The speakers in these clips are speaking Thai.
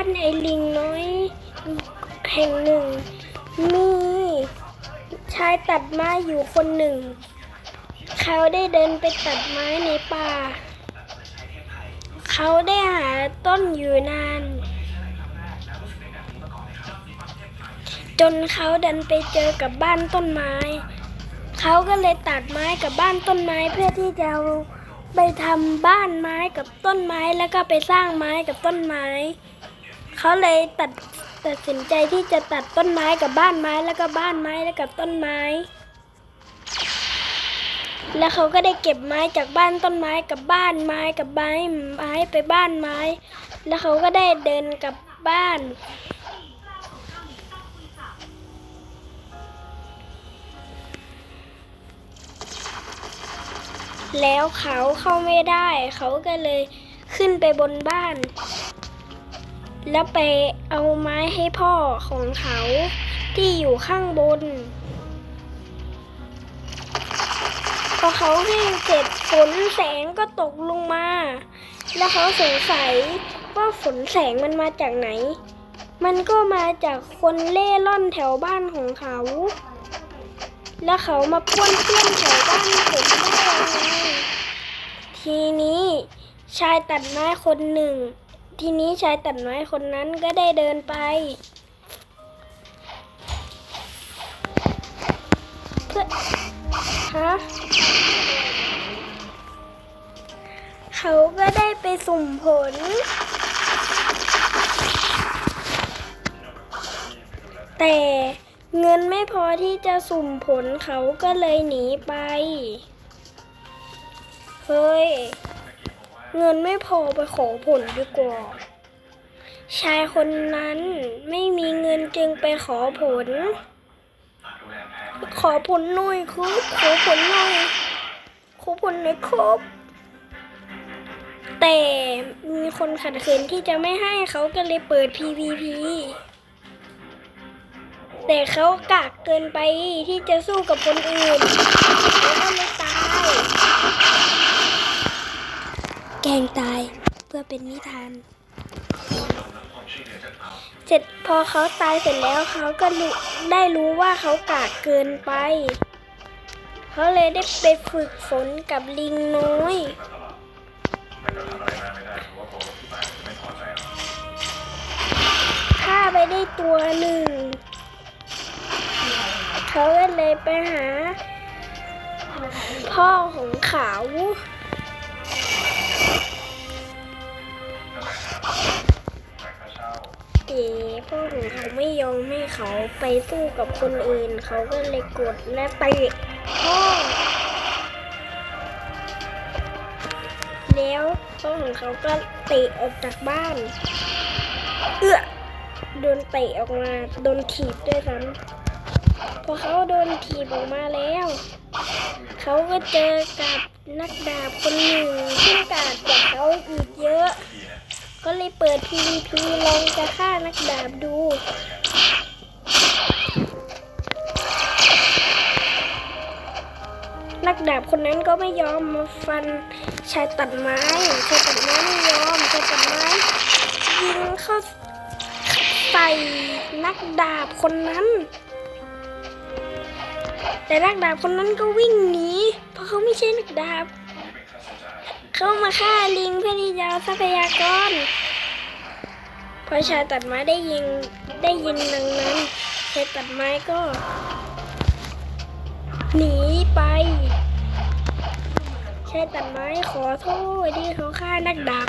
านไอลิงน้อยแห่งหนึ่ง มีชายตัดไม้อยู่คนหนึ่ง เขาได้เดินไปตัดไม้ในป่า เขาได้หาต้นอยู่นาน จนเขาดันไปเจอกับบ้านต้นไม้ เขาก็เลยตัดไม้กับบ้านต้นไม้เพื่อที่จะเอาไปทำบ้านไม้กับต้นไม้แล้วก็ไปสร้างไม้กับต้นไม้ เขาเลยตัดตัดสินใจที่จะตัดต้นไม้กับบ้านไม้แล้วก็บ้านไม้แล้วกับต้นไม้ แล้วเขาก็ได้เก็บไม้จากบ้านต้นไม้กับบ้านไม้กับไม้ไม้ไปบ้านไม้ แล้วเขาก็ได้เดินกลับบ้านแล้วเขาเข้าไม่ได้ เขาก็เลยขึ้นไปบนบ้าน แล้วไปเอาไม้ให้พ่อของเขาที่อยู่ข้างบน พอเขาวิ่งเสร็จฝนแสงก็ตกลงมา แล้วเขาสงสัยว่าฝนแสงมันมาจากไหน มันก็มาจากคนเล่ร่อนแถวบ้านของเขา แล้วเขามาป้วนเปี้ยนแถวบ้านผมได้ยังไงทีนี้ชายตัดไม้คนหนึ่ง ทีนี้ชายตัดไม้คนนั้นก็ได้เดินไป เพื่อฮะเขาก็ได้ไปสุ่มผล แต่เงินไม่พอที่จะสุ่มผลเขาก็เลยหนีไป เฮ้ย เงินไม่พอไปขอผลดีกว่า ชายคนนั้นไม่มีเงินจึงไปขอผล ขอผลหน่อยครับ ขอผลหน่อย ขอผลหน่อยครับ แต่มีคนขัดขืนที่จะไม่ให้เขาก็เลยเปิด PVP แต่เขากากเกินไปที่จะสู้กับคนอื่นเขาก็เลยตาย แกงตายเพื่อเป็นนิทาน เสร็จพอเขาตายเสร็จแล้วเขาก็รู้ได้รู้ว่าเขากากเกินไป เขาเลยได้ไปฝึกฝนกับลิงน้อยฆ่าไปได้ตัวหนึ่ง เขาก็เลยไปหา พ่อของเขาแต่พ่อของเขาไม่ยอมให้เขาไปสู้กับคนอื่น เขาก็เลยกดและเตะพ่อแล้วพ่อของเขาก็เตะออกจากบ้าน เอื้อโดนเตะออกมาโดนถีบด้วยซ้ำพอเขาโดนถีบออกมาแล้ว เขาก็เจอกับนักดาบคนหนึ่งซึ่งกาดกว่าเขาอีกเยอะ ก็เลยเปิด PVP ลองจะฆ่านักดาบดูนักดาบคนนั้นก็ไม่ยอมมาฟันชายตัดไม้ชายตัดไม้ไม่ยอมชายตัดไม้ยิงเข้าใส่นักดาบคนนั้น แต่นักดาบคนนั้นก็วิ่งหนีเพราะเขาไม่ใช่นักดาบ เขามาฆ่าลิงเพื่อที่จะทรัพยากรพอชายตัดไม้ได้ยิงได้ยินดังนั้นชายตัดไม้ก็ หนีไปชายตัดไม้ขอโทษที่เขาฆ่านักดาบ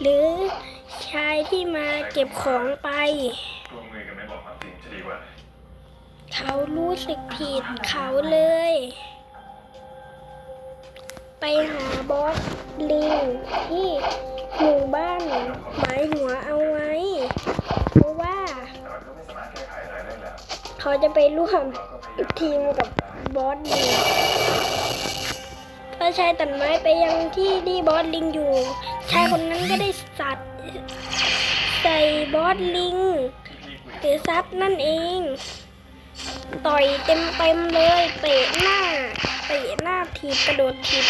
หรือชายที่มาเก็บของไป เขารู้สึกผิดเขาเลย ไปหาบอสลิงที่หมู่บ้านหมายหัวเอาไว้ เพราะว่า เขาจะไปร่วมทีมกับบอสลิงพอชายตัดไม้ไปยังที่ที่บอสลิงอยู่ ชายคนนั้นก็ได้สัตว์ใส่บอสลิงหรือซัดนั่นเอง ต่อยเต็มเต็มเลยเตะหน้าเตะหน้า ถีบกรโดนถีบ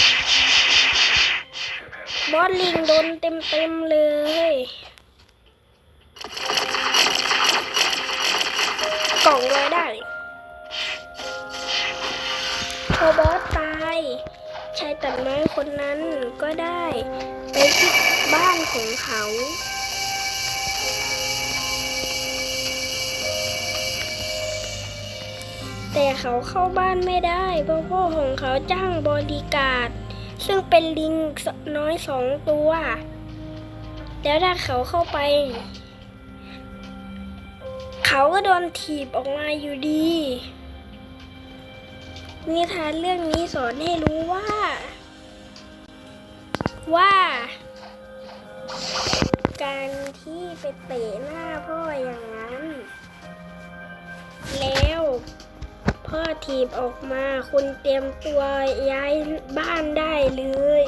บอสลิงโดนเต็มเต็มเลยกล่องรอยได้พอบอสตายชายตัดไม้คนนั้นก็ได้ ไปที่บ้านของเขา แต่เขาเข้าบ้านไม่ได้เพราะพ่อของเขาจ้างบริการซึ่งเป็นลิงน้อยสองตัว แล้วถ้าเขาเข้าไป เขาก็โดนถีบออกมาอยู่ดี นิทานเรื่องนี้สอนให้รู้ว่า ว่า การที่ไปเตะหน้าพ่ออย่างนั้น พ่อถีบออกมา คุณเตรียมตัวย้ายบ้านได้เลย